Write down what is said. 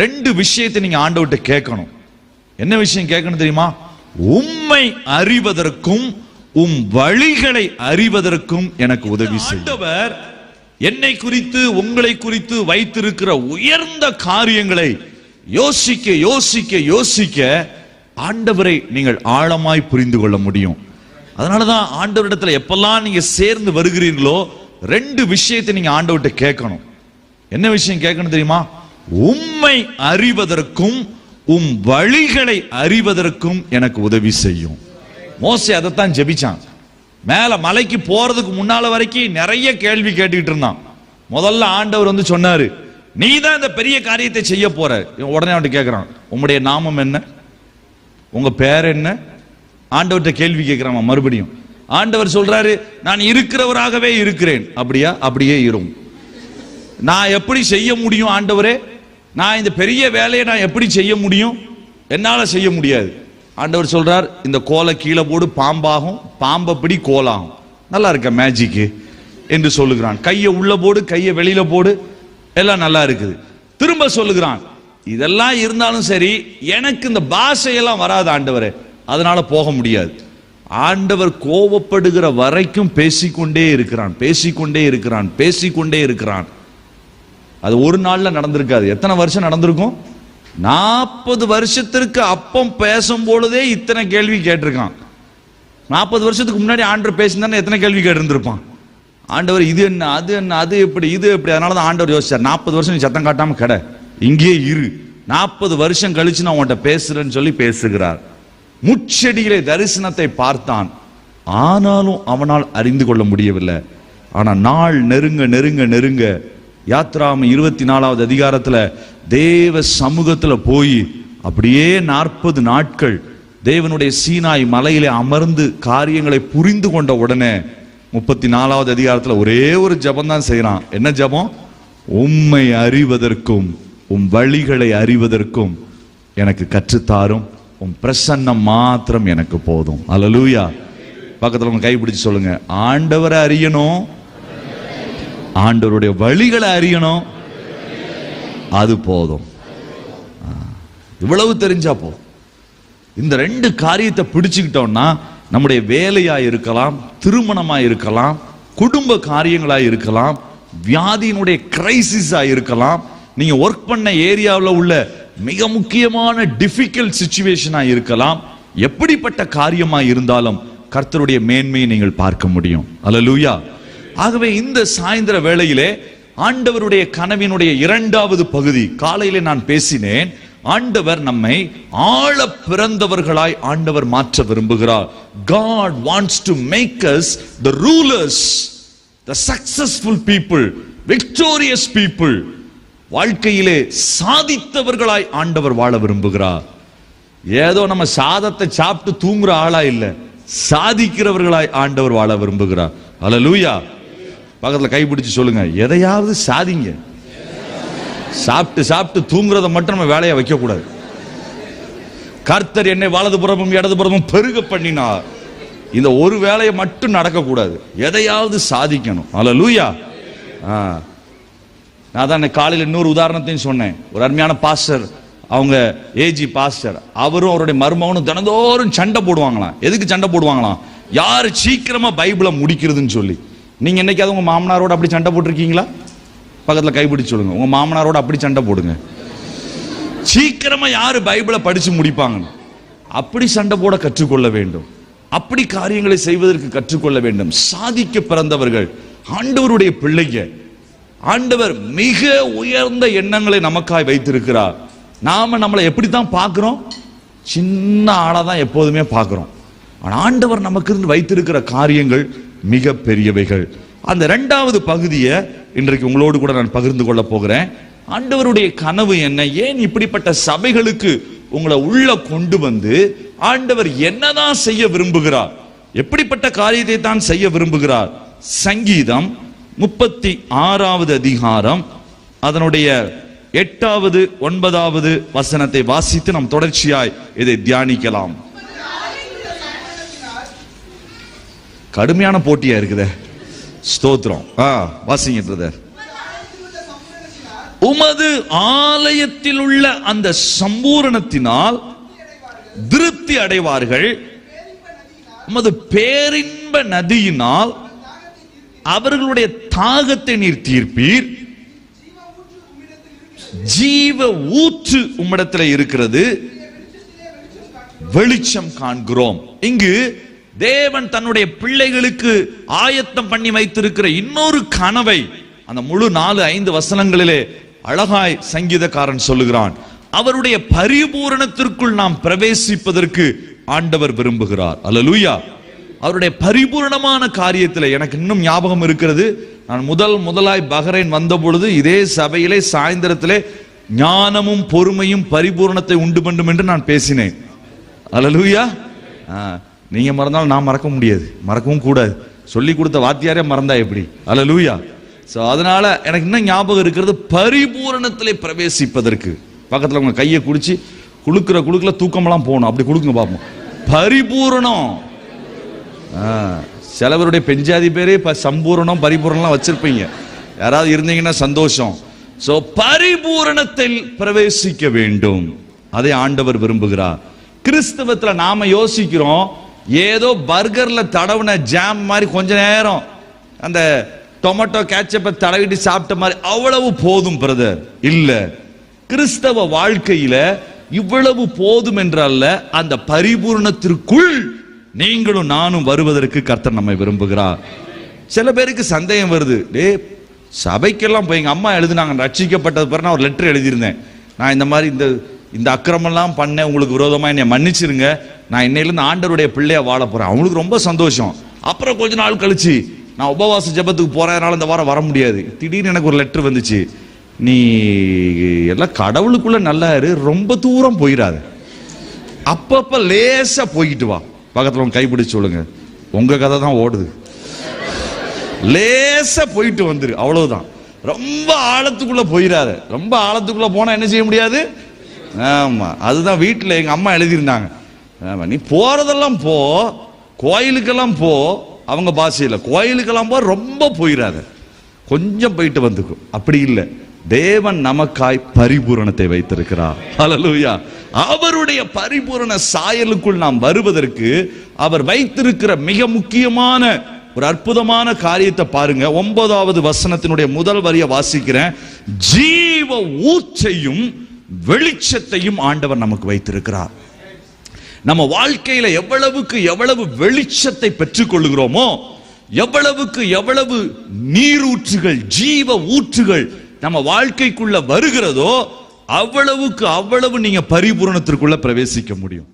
ரெண்டு விஷயத்தை நீங்க ஆண்டவர்கிட்ட கேட்கணும். என்ன விஷயம் கேட்கணும் தெரியுமா? உம்மை அறிவதற்கும் உம் வழிகளை அறிவதற்கும் எனக்கு உதவி ஆண்டவர் என்னை குறித்து உங்களை குறித்து வைத்திருக்கிற உயர்ந்த காரியங்களை யோசிக்க யோசிக்க யோசிக்க ஆண்டவரை நீங்கள் ஆழமாய் புரிந்து கொள்ள முடியும். அதனாலதான் ஆண்டவரிடத்துல எப்பெல்லாம் நீங்க சேர்ந்து வருகிறீர்களோ ரெண்டு விஷயத்தை நீங்க ஆண்டவர்கிட்ட கேட்கணும். என்ன விஷயம் கேட்கணும் தெரியுமா? உம்மை அறிவதற்கும் உம் வழிகளை அறிவதற்கும் எனக்கு உதவி செய்யும். மோசே அதைத்தான் ஜெபிச்சான். மேல மலைக்கு போறதுக்கு முன்னால வரைக்கும் நிறைய கேள்வி கேட்டுக்கிட்டு இருந்தான். முதல்ல ஆண்டவர் வந்து சொன்னாரு நீ தான் இந்த பெரிய காரியத்தை செய்ய போற. உடனே அவன்கிட்ட கேட்கிறான் உங்களுடைய நாமம் என்ன? உங்க பேர் என்ன? ஆண்டவர்கிட்ட கேள்வி கேட்கிறான் மறுபடியும். ஆண்டவர் சொல்றாரு நான் இருக்கிறவராகவே இருக்கிறேன். அப்படியா? அப்படியே இரும். நான் எப்படி செய்ய முடியும் ஆண்டவரே? நான் இந்த பெரிய வேலையை நான் எப்படி செய்ய முடியும்? என்னால் செய்ய முடியாது. ஆண்டவர் சொல்றார் இந்த கோலை கீழே போடு பாம்பாகும். பாம்பை பிடி கோலாகும். நல்லா இருக்க மேஜிக்கு என்று சொல்லுகிறான். கையை உள்ள போடு கையை வெளியில போடு. எல்லாம் நல்லா இருக்குது. திரும்ப சொல்லுகிறான் இதெல்லாம் இருந்தாலும் சரி எனக்கு இந்த பாஷையெல்லாம் வராது ஆண்டவர். அதனால போக முடியாது. ஆண்டவர் கோவப்படுகிற வரைக்கும் பேசிக்கொண்டே இருக்கிறான் பேசிக்கொண்டே இருக்கிறான் பேசிக்கொண்டே இருக்கிறான். அது ஒரு நாள்ல நடந்திருக்காது. எத்தனை வருஷம் நடந்திருக்கும்? நாற்பது வருஷத்திற்கு அப்பம் பேசும் பொழுதே இத்தனை கேள்வி கேட்டிருக்கான். நாற்பது வருஷத்துக்கு முன்னாடி ஆண்டவர் பேசினா எத்தனை கேள்வி கேட்டிருந்திருப்பான்? ஆண்டவர் இது என்ன அது என்ன அது எப்படி இது எப்படி? அதனால தான் ஆண்டவர் யோசிச்சார். நாற்பது வருஷம் நீ சத்தம் காட்டாம கடை. இங்கே இரு. நாற்பது வருஷம் கழிச்சு நான் உன்கிட்ட பேசுறேன்னு சொல்லி பேசுகிறார். முச்செடியிலே தரிசனத்தை பார்த்தான். ஆனாலும் அவனால் அறிந்து கொள்ள முடியவில்லை. ஆனால் நாள் நெருங்க நெருங்க நெருங்க யாத்ராம இருபத்தி நாலாவது அதிகாரத்தில் தேவ சமூகத்தில் போய் அப்படியே நாற்பது நாட்கள் தேவனுடைய சீனாய் மலையிலே அமர்ந்து காரியங்களை புரிந்து கொண்ட உடனே முப்பத்தி நாலாவது அதிகாரத்தில் ஒரே ஒரு ஜெபம் தான் செய்கிறான் என்ன ஜெபம்? உம்மை அறிவதற்கும் உம் வழிகளை அறிவதற்கும் எனக்கு கற்றுத்தாரும். உம் பிரசன்னம் மாத்திரம் எனக்கு போதும். அல்லேலூயா பக்கத்தில் உங்க கைப்பிடிச்சு சொல்லுங்க. ஆண்டவரை அறியணும் ஆண்டவருடைய வழிகளை அறியணும். அது போதும். இவ்வளவு தெரிஞ்சா போ. இந்த ரெண்டு காரியத்தை பிடிச்சுக்கிட்டோம்னா நம்முடைய வேலையா இருக்கலாம் திருமணமா இருக்கலாம் குடும்ப காரியங்களா இருக்கலாம் வியாதியினுடைய கிரைசிஸா இருக்கலாம் நீங்க ஒர்க் பண்ண ஏரியாவில் உள்ள மிக முக்கியமான டிஃபிகல்ட் சுச்சுவேஷனா இருக்கலாம் எப்படிப்பட்ட காரியமா இருந்தாலும் கர்த்தருடைய மேன்மையை நீங்கள் பார்க்க முடியும். அல்லேலூயா ஆகவே இந்த சாயந்தர வேளையிலே ஆண்டவருடைய கனவினுடைய இரண்டாவது பகுதி காலையிலே நான் பேசினேன் ஆண்டவர் நம்மை ஆழ பிறந்தவர்களாய் ஆண்டவர் மாற்ற விரும்புகிறார். God wants to make us the rulers the successful people victorious people. வாழ்க்கையிலே சாதித்தவர்களாய் ஆண்டவர் வாழ விரும்புகிறார். ஏதோ நம்ம சாதத்தை சாப்பிட்டு தூங்குற ஆளா இல்ல சாதிக்கிறவர்களாய் ஆண்டவர் வாழ விரும்புகிறார். அல்லேலூயா பக்கத்தில் கைப்பிடிச்சு சொல்லுங்க. எதையாவது சாதிங்க. சாப்பிட்டு சாப்பிட்டு தூங்குறத மட்டும் நம்ம வேலையை வைக்கக்கூடாது. கர்த்தர் என்னை வலதுபுறமும் இடதுபுறமும் பெருக பண்ணினார். இந்த ஒரு வேலையை மட்டும் நடக்கக்கூடாது. எதையாவது சாதிக்கணும். அல்லேலூயா ஆ. நான் தான் இன்னைக்கு காலையில் இன்னொரு உதாரணத்தையும் சொன்னேன். ஒரு அருமையான பாஸ்டர் அவங்க ஏஜி பாஸ்டர். அவரும் அவருடைய மருமகனும் தினந்தோறும் சண்டை போடுவாங்களாம். எதுக்கு சண்டை போடுவாங்களாம்? யார் சீக்கிரமாக பைபிளை முடிக்கிறதுன்னு சொல்லி. நீங்கள் என்றைக்காவது உங்க மாமனாரோட அப்படி சண்டை போட்டிருக்கீங்களா? பக்கத்துல கைப்பிடிச்சு சொல்லுங்க. உங்கள் மாமனாரோட அப்படி சண்டை போடுங்க. சீக்கிரமா யாரு பைபிளை படிச்சு முடிப்பாங்கன்னு? அப்படி சண்டை போட கற்றுக்கொள்ள வேண்டும். அப்படி காரியங்களை செய்வதற்கு கற்றுக்கொள்ள வேண்டும். சாதிக்க பிறந்தவர்கள் ஆண்டவருடைய பிள்ளைங்க ஆண்டவர் மிக உயர்ந்த எண்ணங்களை நமக்காய் வைத்திருக்கிறார். நாம நம்மளை எப்படி தான் பார்க்குறோம்? சின்ன ஆளாக தான் எப்போதுமே பார்க்குறோம். ஆனால் ஆண்டவர் நமக்கு இருந்து வைத்திருக்கிற காரியங்கள் மிக பெரியவைகள் அந்த ரெண்டாவது பகுதியை இன்றைக்கு உங்களோடு கூட நான் பகிர்ந்து கொள்ள போகிறேன். ஆண்டவருடைய கனவு என்ன? ஏன் இப்படிப்பட்ட சபைகளுக்கு உங்களை உள்ள கொண்டு வந்து ஆண்டவர் என்னதான் செய்ய விரும்புகிறார்? எப்படிப்பட்ட காரியத்தை தான் செய்ய விரும்புகிறார்? சங்கீதம் முப்பத்தி ஆறாவது அதிகாரம் அதனுடைய எட்டாவது ஒன்பதாவது வசனத்தை வாசித்து நாம் தொடர்ச்சியாய் இதை தியானிக்கலாம். கடுமையான போட்டியா இருக்குதே. ஸ்தோத்திரம். ஆ வாசிங்க பிரதர் உமது ஆலயத்தில் உள்ள அந்த சம்பூரணத்தினால் திருப்தி அடைவார்கள். உமது பேரின்ப நதியினால் அவர்களுடைய தாகத்தை நீர் தீர்ப்பீர். ஜீவ ஊற்று உம்மிடத்தில் இருக்கிறது. வெளிச்சம் காண்கிறோம். இங்கு தேவன் தன்னுடைய பிள்ளைகளுக்கு ஆயத்தம் பண்ணி வைத்திருக்கிற இன்னொரு கனவை அந்த முழு நாலு ஐந்து வசனங்களிலே அழகாய் சங்கீதக்காரன் சொல்லுகிறான். அவருடைய பரிபூரணத்திற்குள் நாம் பிரவேசிப்பதற்கு ஆண்டவர் விரும்புகிறார். அல்லேலூயா. அவருடைய பரிபூரணமான காரியத்தில் எனக்கு இன்னும் ஞாபகம் இருக்கிறது. நான் முதல் முதலாய் பஹ்ரைன் வந்த பொழுது இதே சபையிலே சாயந்தரத்திலே ஞானமும் பொறுமையும் பரிபூரணத்தை உண்டு பண்ணும் என்று நான் பேசினேன். அல்லேலூயா. நீங்கள் நீங்க மறந்தாலும் நான் மறக்க முடியாது. மறக்கவும் கூடாது. சொல்லி கொடுத்த வாத்தியாரே மறந்தா எப்படி? அல்லேலூயா. ஸோ அதனால எனக்கு இன்னும் ஞாபகம் இருக்கிறது பரிபூரணத்திலே பிரவேசிப்பதற்கு. பக்கத்தில் உங்க கையை குடிச்சு குளுக்கிற குழுக்கில் தூக்கமெல்லாம் போகணும். அப்படி கொடுக்குங்க பார்ப்போம் பரிபூரணம். சிலவருடைய பெஞ்சாதி பேரே இப்போ சம்பூரணம் பரிபூரணம்லாம் வச்சிருப்பீங்க. யாராவது இருந்தீங்கன்னா சந்தோஷம். ஸோ பரிபூரணத்தில் பிரவேசிக்க வேண்டும். அதை ஆண்டவர் விரும்புகிறார். கிறிஸ்தவத்தில் நாம யோசிக்கிறோம் ஏதோ பர்கரில் தடவுன ஜாம் மாதிரி கொஞ்ச நேரம் அந்த டொமேட்டோ கேட்சப்பை தடவிட்டு சாப்பிட்ட மாதிரி அவ்வளவு போதும் பிரதர் இல்லை. கிறிஸ்தவ வாழ்க்கையில இவ்வளவு போதும் என்றல்ல அந்த பரிபூர்ணத்திற்குள் நீங்களும் நானும் வருவதற்கு கர்த்தர் நம்மை விரும்புகிறார். சில பேருக்கு சந்தேகம் வருது. டே சபைக்கெல்லாம் போய் எங்கள் அம்மா எழுதுனாங்க ரட்சிக்கப்பட்டது பிறகு நான் ஒரு லெட்டர் எழுதியிருந்தேன். நான் இந்த மாதிரி இந்த இந்த அக்கிரமெல்லாம் பண்ணேன் உங்களுக்கு விரோதமாக என்னை மன்னிச்சிருங்க. நான் இன்னையிலேருந்து ஆண்டருடைய பிள்ளையை வாழ போகிறேன் அவனுக்கு ரொம்ப சந்தோஷம். அப்புறம் கொஞ்ச நாள் கழிச்சு நான் உபவாச ஜெபத்துக்கு போகிறதுனால இந்த வாரம் வர முடியாது. திடீர்னு எனக்கு ஒரு லெட்டர் வந்துச்சு. நீ எல்லாம் கடவுளுக்குள்ளே நல்லா இரு ரொம்ப தூரம் போயிடாது அப்பப்போ லேசாக போய்கிட்டு வா. பக்கத்தில் உங்க கைப்பிடிச்சு சொல்லுங்க. உங்கள் கதை தான் ஓடுது. லேசாக போயிட்டு வந்துரு அவ்வளவுதான். ரொம்ப ஆழத்துக்குள்ளே போயிடாத ரொம்ப ஆழத்துக்குள்ளே போனால் என்ன செய்ய முடியாது? ஆமாம் அதுதான் வீட்டில் எங்கள் அம்மா எழுதியிருந்தாங்க. ஆமாம் நீ போகிறதெல்லாம் போ கோயிலுக்கெல்லாம் போ. அவங்க பாஷையில் கோயிலுக்கெல்லாம் போ ரொம்ப போயிடாத கொஞ்சம் போயிட்டு வந்துக்கும் அப்படி இல்லை. தேவன் நமக்காய் பரிபூரணத்தை வைத்திருக்கிறார். அலலூயா அவருடைய பரிபூரண சாயலுக்குள் நாம் வருவதற்கு அவர் வைத்திருக்கிற மிக முக்கியமான ஒரு அற்புதமான காரியத்தை பாருங்க. ஒன்பதாவது வசனத்தினுடைய முதல் வரியை வாசிக்கிறேன். ஜீவ ஊச்சையும் வெளிச்சத்தையும் ஆண்டவர் நமக்கு வைத்திருக்கிறார். நம்ம வாழ்க்கையில எவ்வளவுக்கு எவ்வளவு வெளிச்சத்தை பெற்றுக்கொள்கிறோமோ எவ்வளவுக்கு எவ்வளவு நீரூற்றுகள் ஜீவ ஊற்றுகள் நம்ம வாழ்க்கைக்குள்ள வருகிறதோ அவ்வளவுக்கு அவ்வளவு நீங்க பரிபூரணத்திற்குள்ள பிரவேசிக்க முடியும்.